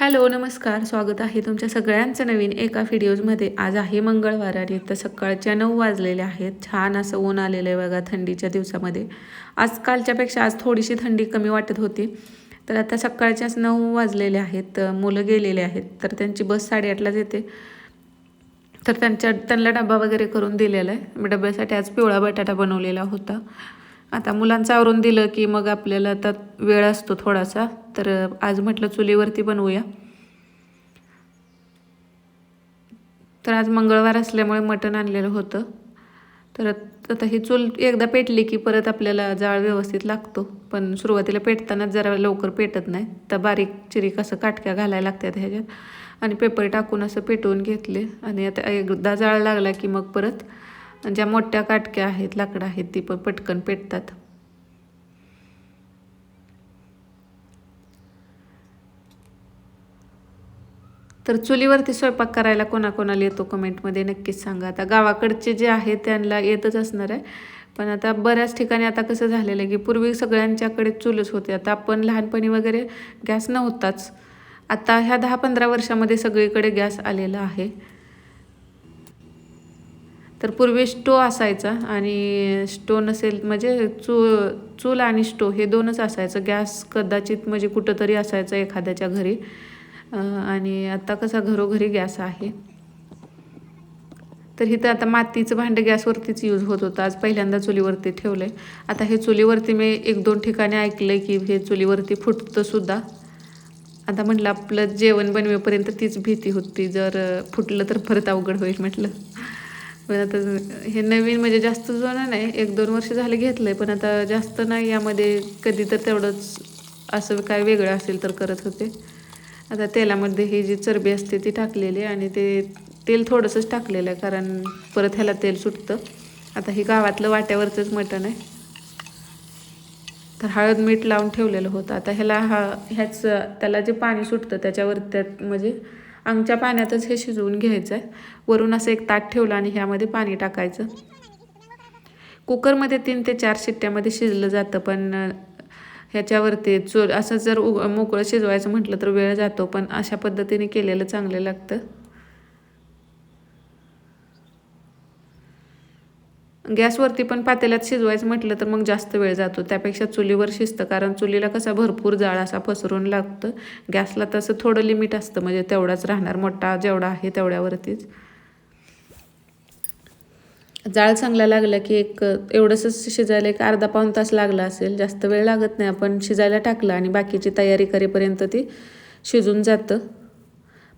Hello नमस्कार. स्वागत आहे तुमच्या सगळ्यांचं नवीन एका व्हिडिओजमध्ये. आज आहे मंगळवार आणि तर सकाळच्या नऊ वाजलेल्या आहेत. छान असं ऊन आलेलं आहे बघा थंडीच्या दिवसामध्ये. आज कालच्यापेक्षा आज थोडीशी थंडी कमी वाटत होती. तर आता सकाळच्याच नऊ वाजलेले आहेत. मुलं गेलेले आहेत. तर त्यांची बस साडेआठलाच येते. तर त्यांच्या त्यांना डबा वगैरे करून दिलेला आहे. डब्यासाठी आज पिवळा बटाटा बनवलेला होता. आता मुलांचं आवरून दिलं की मग आपल्याला आता वेळ असतो थोडासा तर आज म्हटलं चुलीवरती बनवूया. तर आज मंगळवार असल्यामुळे मटण आणलेलं होतं. तर आता ही चूल एकदा पेटली की परत आपल्याला जाळ व्यवस्थित लागतो. पण सुरुवातीला पेटतानाच जरा लवकर पेटत नाही. तर बारीक चिरीक असं काटक्या घालायला लागतात ह्याच्यात. आणि पेपर टाकून असं पेटवून घेतले. आणि आता एकदा जाळ लागला की मग परत ज्या मोठ्या काटक्या आहेत लाकडं आहेत ती पण पटकन पेटतात. तर चुलीवरती स्वयंपाक करायला कोणाकोणाला येतो कमेंटमध्ये नक्कीच सांगा. आता गावाकडचे जे आहेत त्यांना येतच असणार आहे. पण आता बऱ्याच ठिकाणी आता कसं झालेलं आहे की पूर्वी सगळ्यांच्याकडे चूलच होते. आता आपण लहानपणी वगैरे गॅस नव्हताच. आता ह्या दहा पंधरा वर्षामध्ये सगळीकडे गॅस आलेला आहे. तर पूर्वी स्टो असायचा आणि स्टो नसेल म्हणजे चू चूल आणि स्टो हे दोनच असायचं. गॅस कदाचित म्हणजे कुठंतरी असायचं एखाद्याच्या घरी. आणि आता कसा घरोघरी गॅस आहे. तर इथं आता मातीचं भांडं गॅसवरतीच यूज होत होतं. आज पहिल्यांदा चुलीवरती ठेवलं आहे आता हे चुलीवरती मी एक दोन ठिकाणी ऐकलं आहे की हे चुलीवरती फुटतंसुद्धा आता म्हटलं आपलं जेवण बनवेपर्यंत तीच भीती होती. जर फुटलं तर परत अवघड होईल म्हटलं. पण आता हे नवीन म्हणजे जास्त जुनं नाही एक दोन वर्ष झाले घेतलं आहे पण आता जास्त नाही यामध्ये कधी तर तेवढंच असं काय वेगळं असेल तर करत होते. आता तेलामध्ये ही जी चरबी असते ती टाकलेली आणि ते तेल थोडंसंच टाकलेलं आहे कारण परत ह्याला तेल सुटतं. आता हे गावातलं वाट्यावरचंच मटण आहे. तर हळद मीठ लावून ठेवलेलं होतं. आता ह्याला हा ह्याच त्याला जे पाणी सुटतं त्याच्यावर त्यात म्हणजे अंगच्या पाण्यातच हे शिजवून घ्यायचं आहे वरून असं एक ताट ठेवलं आणि ह्यामध्ये पाणी टाकायचं. कुकरमध्ये तीन ते चार शिट्ट्यामध्ये शिजलं जातं पण ह्याच्यावरती चोर असं जर उग मोकळं शिजवायचं म्हटलं तर वेळ जातो पण अशा पद्धतीने केलेलं चांगलं लागतं. गॅसवरती पण पातेल्यात शिजवायचं म्हटलं तर मग जास्त वेळ जातो. त्यापेक्षा चुलीवर शिजतं कारण चुलीला कसा भरपूर जाळ असा पसरून लागतं. गॅसला तसं थोडं लिमिट असतं म्हणजे तेवढाच राहणार मोठा जेवढा आहे तेवढ्यावरतीच. जाळ चांगला लागला की एक एवढंसंच शिजायला एक अर्धा पाऊन तास लागला असेल. जास्त वेळ लागत नाही आपण शिजायला टाकलं आणि बाकीची तयारी करेपर्यंत ती शिजून जातं.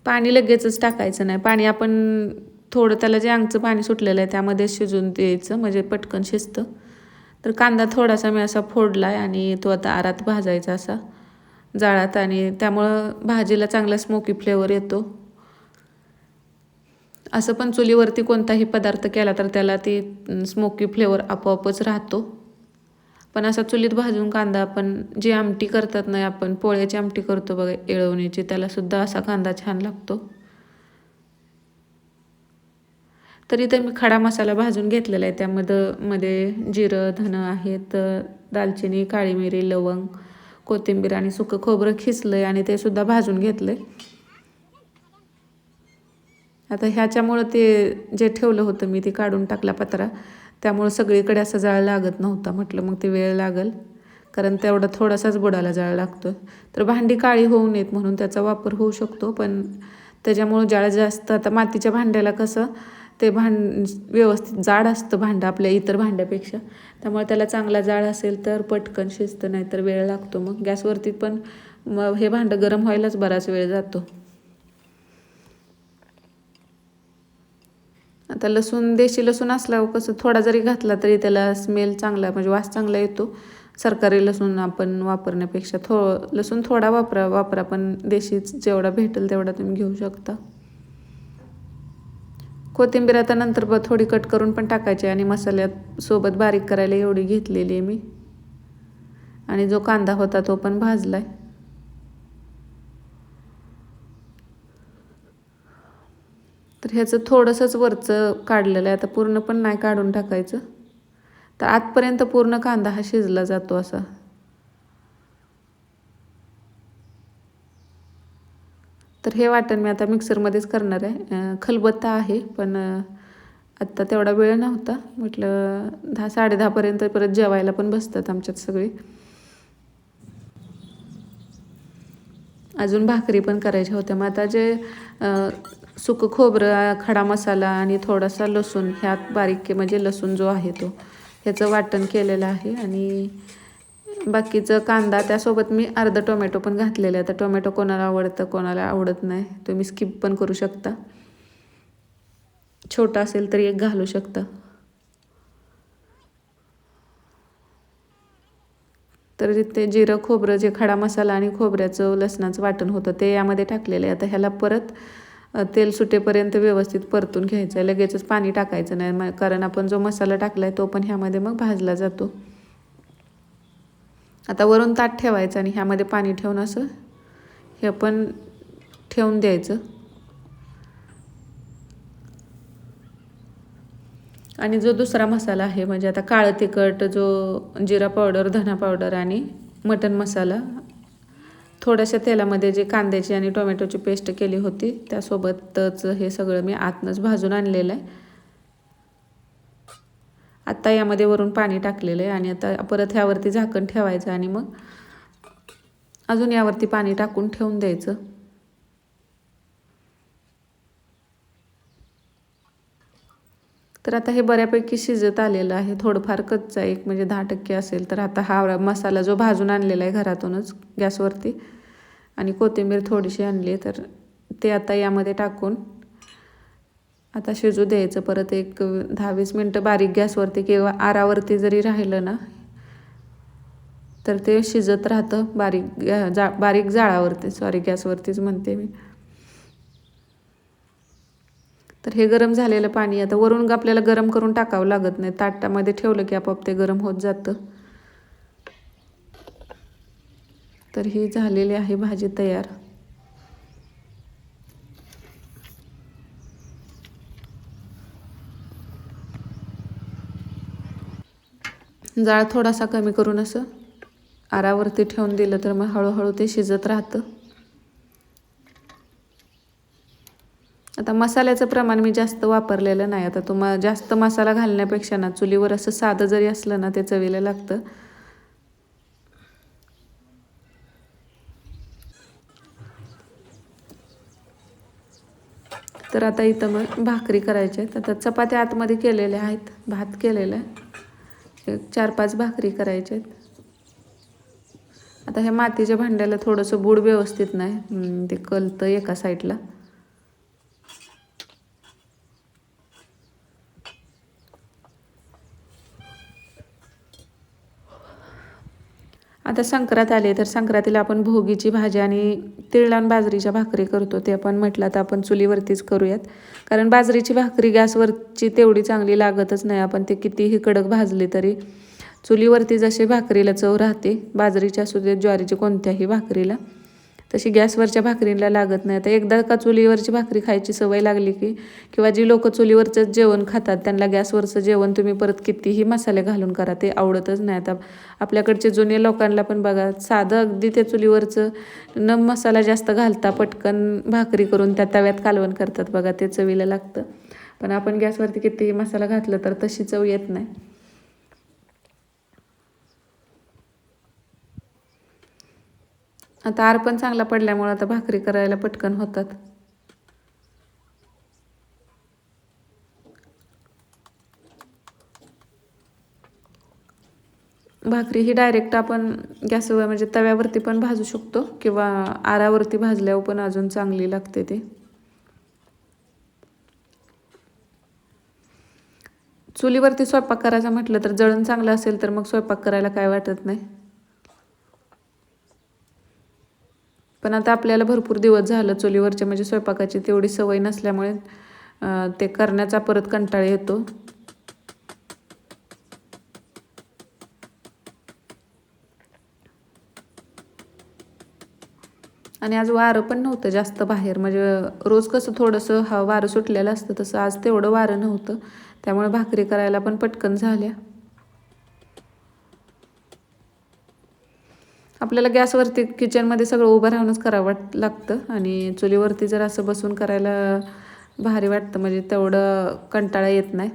पाणी लगेचच टाकायचं नाही. पाणी आपण थोडं त्याला जे अंगचं पाणी सुटलेलं आहे त्यामध्ये शिजून द्यायचं म्हणजे पटकन शिजतं. तर कांदा थोडासा मी असा फोडला आहे आणि तो आता आरात भाजायचा असा जाळात आणि त्यामुळं भाजीला चांगला स्मोकी फ्लेवर येतो. असं पण चुलीवरती कोणताही पदार्थ केला तर त्याला ती स्मोकी फ्लेवर आपोआपच राहतो. पण असा चुलीत भाजून कांदा आपण जी आमटी करतात नाही आपण पोळ्याची आमटी करतो बघा येळवणीची त्यालासुद्धा असा कांदा छान लागतो. तरी तर मी खडा मसाला भाजून घेतलेला आहे. त्यामध्ये मध्ये जिरं धनं आहेत दालचिनी काळी मिरी लवंग कोथिंबीर आणि सुकं खोबरं खिसलं आहे आणि ते सुद्धा भाजून घेतलं आहे आता ह्याच्यामुळं ते जे ठेवलं होतं मी ते काढून टाकला पत्रा त्यामुळं सगळीकडे असं जाळ लागत नव्हता. म्हटलं मग ते वेळ लागल. कारण तेवढा थोडासाच बुडाला जाळ लागतो तर भांडी काळी होऊ नयेत म्हणून त्याचा वापर होऊ शकतो पण त्याच्यामुळं जाळ जास्त. आता मातीच्या भांड्याला कसं ते भांड व्यवस्थित जाड असतं भांडं आपल्या इतर भांड्यापेक्षा. त्यामुळे त्याला चांगला जाड असेल तर पटकन शिजतं नाही तर वेळ लागतो मग. गॅसवरती पण मग हे भांडं गरम व्हायलाच बराच वेळ जातो. आता लसूण देशी लसूण असला कसं थोडा जरी घातला तरी त्याला स्मेल चांगला म्हणजे वास चांगला येतो. सरकारी लसूण आपण वापरण्यापेक्षा थो लसूण थोडा वापरा वापरा पण देशीच जेवढा भेटेल तेवढा तुम्ही घेऊ शकता. कोथिंबीर आता नंतर ब थोडी कट करून पण टाकायची आणि मसाल्यात सोबत बारीक करायला एवढी घेतलेली आहे मी. आणि जो कांदा होता तो पण भाजला आहे तर ह्याचं थोडंसंच वरचं काढलेलं आहे. आता पूर्ण पण नाही काढून टाकायचं. तर आतपर्यंत पूर्ण कांदा हा शिजला जातो असा. तर हे वाटण मी आता मिक्सरमध्येच करणार आहे. खलबत्ता आहे पण आत्ता तेवढा वेळ नव्हता. म्हटलं दहा साडे दहापर्यंत परत जेवायला पण बसतात आमच्यात सगळी. अजून भाकरी पण करायच्या होत्या. मग आता जे सुकं खोबरं खडा मसाला आणि थोडासा लसूण ह्यात बारीक म्हणजे लसूण जो आहे तो ह्याचं वाटण केलेलं आहे. आणि बाकीचं कांदा त्यासोबत मी अर्धा टोमॅटो पण घातलेलं आहे आता टोमॅटो कोणाला आवडतं कोणाला आवडत नाही. तुम्ही स्किप पण करू शकता. छोटा असेल तरी एक घालू शकता. तर ते जिरं खोबरं जे खडा मसाला आणि खोबऱ्याचं लसणाचं वाटण होतं ते यामध्ये टाकलेलं आहे. आता ह्याला परत तेल सुटेपर्यंत व्यवस्थित परतून घ्यायचं आहे. लगेचच पाणी टाकायचं नाही कारण आपण जो मसाला टाकला आहे तो पण ह्यामध्ये मग भाजला जातो. आता वरून ताट ठेवायचं आणि ह्यामध्ये पाणी ठेवून असं हे पण ठेवून द्यायचं. आणि जो दुसरा मसाला आहे म्हणजे आता काळं तिखट जो जिरा पावडर धना पावडर आणि मटन मसाला थोड्याशा तेलामध्ये जे कांद्याची आणि टोमॅटोची पेस्ट केली होती त्यासोबतच हे सगळं मी आतनंच भाजून आणलेलं आहे. आत्ता यामध्ये वरून पाणी टाकलेलं आहे आणि आता परत ह्यावरती झाकण ठेवायचं आणि मग अजून यावरती पाणी टाकून ठेवून द्यायचं. तर आता हे बऱ्यापैकी शिजत आलेलं आहे. थोडंफार कच्चा एक म्हणजे दहा टक्के असेल तर आता हा मसाला जो भाजून आणलेला आहे घरातूनच गॅसवरती आणि कोथिंबीर थोडीशी आणली तर ते आता यामध्ये टाकून आता शिजू द्यायचं परत एक दहा वीस मिनटं बारीक गॅसवरती किंवा आरावरती जरी राहिलं ना तर ते शिजत राहतं बारीक जा बारीक जाळावरती. सॉरी गॅसवरतीच म्हणते मी. तर हे गरम झालेलं पाणी आता वरून आपल्याला गरम करून टाकावं लागत नाही. ताटामध्ये ठेवलं की आपोआप ते गरम होत जातं. तर ही झालेली आहे भाजी तयार. जाळ थोडासा कमी करून असं आरावरती ठेवून दिलं तर मग हळूहळू ते शिजत राहतं. आता मसाल्याचं प्रमाण मी जास्त वापरलेलं नाही. आता तुम्हा जास्त मसाला घालण्यापेक्षा ना चुलीवर असं साधं जरी असलं ना ते चवीला लागतं. तर आता इथं मग भाकरी करायची आहेत. आता चपात्या आतमध्ये केलेल्या आहेत. भात केलेला आहे. एक चार पाच भाकरी करायच्या आहेत आता ह्या मातीच्या भांड्याला थोडंसं बूड व्यवस्थित नाही. ते कलतं एका साईडला आता संक्रांत आले तर संक्रांतीला आपण भोगीची भाजी आणि तीळ लावून बाजरीच्या भाकरी करतो. ते आपण म्हटलं तर आपण चुलीवरतीच करूयात. कारण बाजरीची भाकरी गॅसवरची तेवढी चांगली लागतच नाही. आपण ते कितीही कडक भाजली तरी चुलीवरती जशी भाकरीला चव राहते बाजरीच्या असू दे ज्वारीची कोणत्याही भाकरीला तशी गॅसवरच्या भाकरीला लागत नाही. तर एकदा का चुलीवरची भाकरी खायची सवय लागली की किंवा जी लोक चुलीवरचं जेवण खातात त्यांना गॅसवरचं जेवण तुम्ही परत कितीही मसाले घालून करा ते आवडतच नाही. आता आपल्याकडचे जुने लोकांना पण बघा साधं अगदी ते चुलीवरचं न मसाला जास्त घालता पटकन भाकरी करून त्या तव्यात कालवण करतात. बघा ते चवीला लागतं. पण आपण गॅसवरती कितीही मसाला घातलं तर तशी चव येत नाही. आता आर पण चांगला पडल्यामुळं आता भाकरी करायला पटकन होतात. भाकरी ही डायरेक्ट आपण गॅसवर म्हणजे तव्यावरती पण भाजू शकतो किंवा आरावरती भाजल्यावर पण अजून चांगली लागते ती. चुलीवरती स्वयंपाक करायचा म्हटलं तर जळण चांगलं असेल तर मग स्वयंपाक करायला काय वाटत नाही. पण आता आपल्याला भरपूर दिवस झालं चुलीवरच्या म्हणजे स्वयंपाकाची तेवढी सवय नसल्यामुळे ते करण्याचा परत कंटाळा येतो. आणि आज वारं पण नव्हतं जास्त बाहेर. म्हणजे रोज कसं थोडंसं हा वारं सुटलेलं असतं तसं आज तेवढं वारं नव्हतं. त्यामुळे भाकरी करायला पण पटकन झाल्या. आपल्याला गॅसवरती किचनमध्ये सगळं उभं राहूनच करावं वाट लागतं आणि चुलीवरती जर असं बसून करायला भारी वाटतं म्हणजे तेवढं कंटाळा येत नाही.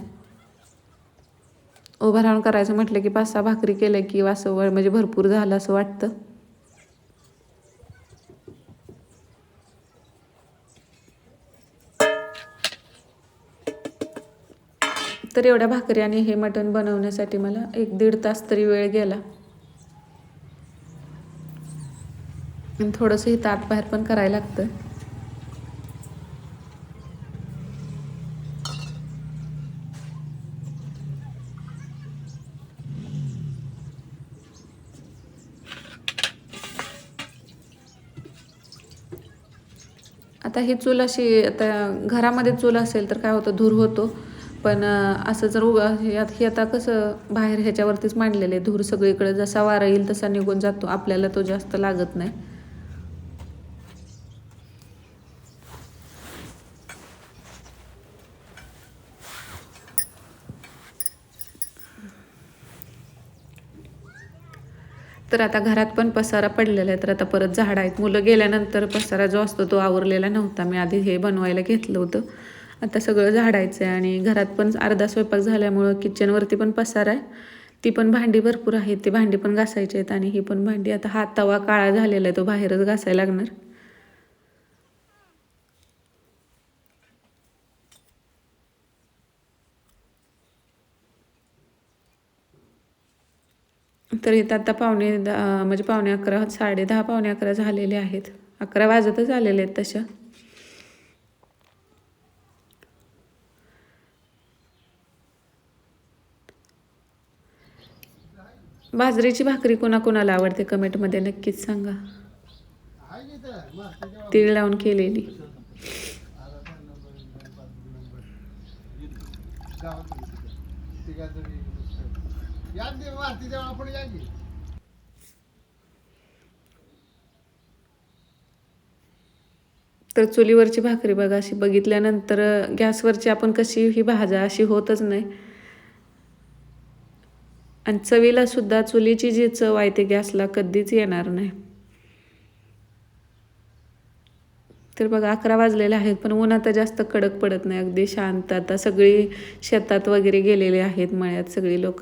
उभं राहून करायचं म्हटलं की पाच सहा भाकरी केलं की असं म्हणजे भरपूर झालं असं वाटतं. तर एवढ्या भाकरी आणि हे मटण बनवण्यासाठी मला एक दीड तास तरी वेळ गेला. आणि थोडंसं इथं आतबाहेर पण करायला लागतं आता ही चूल अशी आता घरामध्ये चूल असेल तर काय होतं धूर होतो. पण असं जर उगा हे आता कसं बाहेर ह्याच्यावरतीच मांडलेलं आहे. धूर सगळीकडे जसा वारा येईल तसा निघून जातो. आपल्याला तो जास्त लागत नाही. तर आता घरात पण पसारा पडलेला आहे. तर आता परत झाड आहेत. मुलं गेल्यानंतर पसारा जो असतो तो आवरलेला नव्हता. मी आधी हे बनवायला घेतलं होतं. आता सगळं झाडायचं आहे आणि घरात पण अर्धा स्वयंपाक झाल्यामुळं किचनवरती पण पसारा आहे. ती पण भांडी भरपूर आहेत. ती भांडी पण घासायची आहेत आणि ही पण भांडी. आता हा तवा काळा झालेला आहे. तो बाहेरच घासायला लागणार. तर इथं आता पावणे दहा म्हणजे पावणे अकरा साडे दहा पावणे अकरा झालेले आहेत. अकरा वाजतच आलेले आहेत तशा. बाजरीची भाकरी कोणाकोणाला आवडते? कमेंटमध्ये नक्कीच सांगा. तीळ लावून केलेली. या की. तर चुलीवरची भाकरी बघा अशी बघितल्यानंतर गॅसवरची आपण कशी ही भाजा अशी होतच नाही. आणि चवीला सुद्धा चुलीची जी चव आहे ते गॅसला कधीच येणार नाही. तर बघा अकरा वाजलेले आहेत पण ऊन आता जास्त कडक पडत नाही अगदी शांत. आता सगळी शेतात वगैरे गेलेले आहेत मळ्यात सगळी लोक.